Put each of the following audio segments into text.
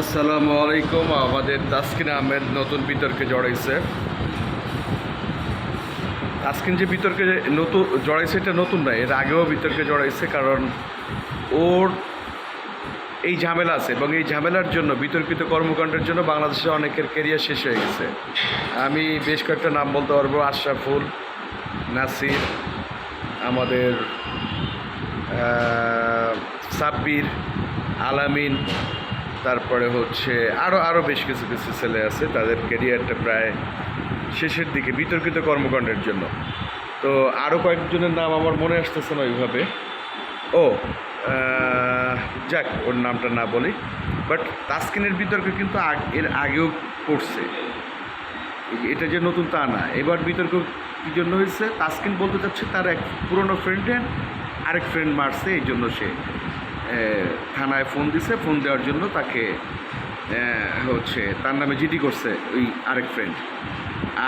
আসসালামু আলাইকুম। আমাদের তাসকিন আহমেদ নতুন বিতর্কে জড়াইছে। তাসকিন যে বিতর্কে নতুন জড়াইছে এটা নতুন নয় এর আগেও বিতর্কে জড়াইছে কারণ ওর এই ঝামেলা আছে এবং এই ঝামেলার জন্য, বিতর্কিত কর্মকাণ্ডের জন্য বাংলাদেশে অনেকের কেরিয়ার শেষ হয়ে গেছে। আমি বেশ কয়েকটা নাম বলতে পারব। আশরাফুল, নাসির, আমাদের সাব্বির, আলামিন তারপরে হচ্ছে আরও আরও বেশ কিছু কিছু ছেলে আছে, তাদের কেরিয়ারটা প্রায় শেষের দিকে, বিতর্কিত কর্মকাণ্ডের জন্য। তো আরও কয়েকজনের নাম আমার মনে আসতেছে না ওইভাবে। ও যাক, ওর নামটা না বলি। বাট তাস্কিনের বিতর্ক কিন্তু এর আগেও পড়ছে এটা যে নতুন তা না। এবার বিতর্ক কী জন্য হয়েছে? তাস্কিন বলতে চাচ্ছে তার এক পুরনো ফ্রেন্ডের আরেক ফ্রেন্ড মারছে, এই জন্য সে। থানায় ফোন দিছে ফোন দেওয়ার জন্য তাকে হচ্ছে, তার নামে জিডি করছে ওই আরেক ফ্রেন্ড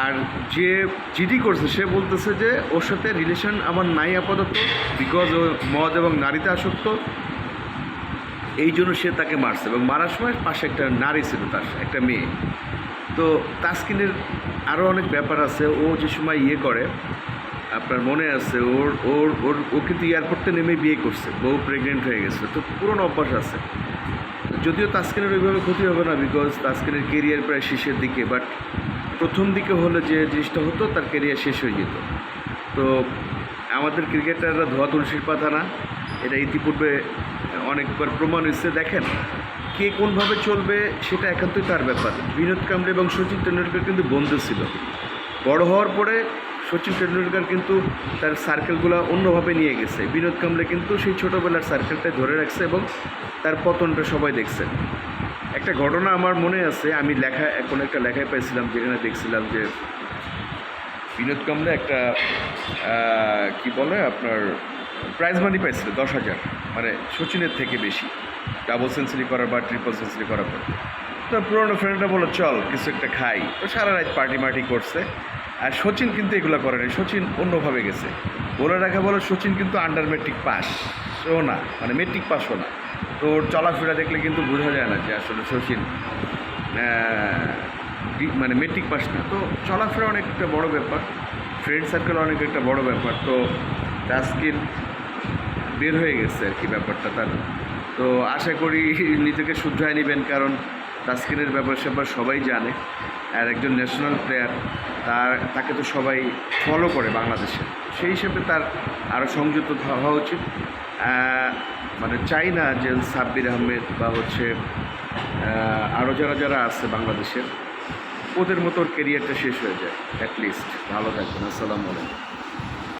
আর যে জিডি করছে, সে বলতেছে যে, ওর সাথে রিলেশন আমার নাই আপাতত বিকজ ও মদ এবং নারীতে আসক্ত। এই জন্য সে তাকে মারছে এবং মারার সময় পাশে একটা নারী ছিল তার, একটা মেয়ে। তো তাসকিনের আরও অনেক ব্যাপার আছে, ও যে সময় ইয়ে করে আপনার মনে আছে, ওর ওর ওর ও কিন্তু এয়ারপোর্টে নেমে বিয়ে করছে, বউ প্রেগনেন্ট হয়ে গেছে, তো পুরনো অভ্যাস আছে। যদিও তাসকিনের ওইভাবে ক্ষতি হবে না বিকজ তাসকিনের কেরিয়ার প্রায় শেষের দিকে বাট প্রথম দিকে হলে যে জিনিসটা হতো, তার কেরিয়ার শেষ হয়ে যেত। তো আমাদের ক্রিকেটাররা ধোয়া তুলসীর পাতা না, এটা ইতিপূর্বে অনেকবার প্রমাণ হয়েছে, দেখেন কে কোনভাবে চলবে, সেটা একান্তই তার ব্যাপার। বিনোদ কামড়ে এবং সচিন তেন্ডুলকর কিন্তু বন্ধু ছিল। বড় হওয়ার পরে সচিন টেন্ডুলকার কিন্তু তার সার্কেলগুলো অন্যভাবে নিয়ে গেছে। বিনোদ কামড়ে কিন্তু সেই ছোটোবেলার সার্কেলটা ধরে রাখছে এবং তার পতনটা সবাই দেখছে। একটা ঘটনা আমার মনে আছে, আমি লেখা, এখন একটা লেখায় পাইছিলাম, যেখানে দেখছিলাম যে বিনোদ কামড়ে একটা কি বলে আপনার প্রাইজ মানি পাইছিল, দশ হাজার। মানে সচিনের থেকে বেশি। ডাবল সেঞ্চুরি করার বা ট্রিপল সেঞ্চুরি করার পর। তো পুরোনো ফ্রেন্ডরা বলো চল, কিছু একটা খাই। তো সারা রাত পার্টি মার্টি করছে। আর সচিন কিন্তু এগুলো করেনি সচিন অন্যভাবে গেছে। বলে রাখা বলো সচিন কিন্তু আন্ডার মেট্রিক ও না মানে মেট্রিক পাসও না। তো ওর চলাফেরা দেখলে কিন্তু বোঝা যায় না যে আসলে সচিন মানে মেট্রিক পাস না। তো চলাফেরা অনেক একটা বড় ব্যাপার। ফ্রেন্ড সার্কেল অনেক একটা বড় ব্যাপার। তো তাস্কিন বের হয়ে গেছে আর কি ব্যাপারটা তার। তো আশা করি নিজেকে শুধরায় নেবেন, কারণ তাস্কিনের ব্যাপার স্যাপার সবাই জানে। আর একজন ন্যাশনাল প্লেয়ার তার, তাকে তো সবাই ফলো করে বাংলাদেশে। সেই হিসেবে তার আরও সংযুক্ত হওয়া উচিত। মানে চাই না যে সাব্বির আহমেদ বা হচ্ছে আরও যারা যারা আছে বাংলাদেশের ওদের মতো ওর কেরিয়ারটা শেষ হয়ে যায় অ্যাটলিস্ট ভালো থাকবেন, আসসালামু আলাইকুম।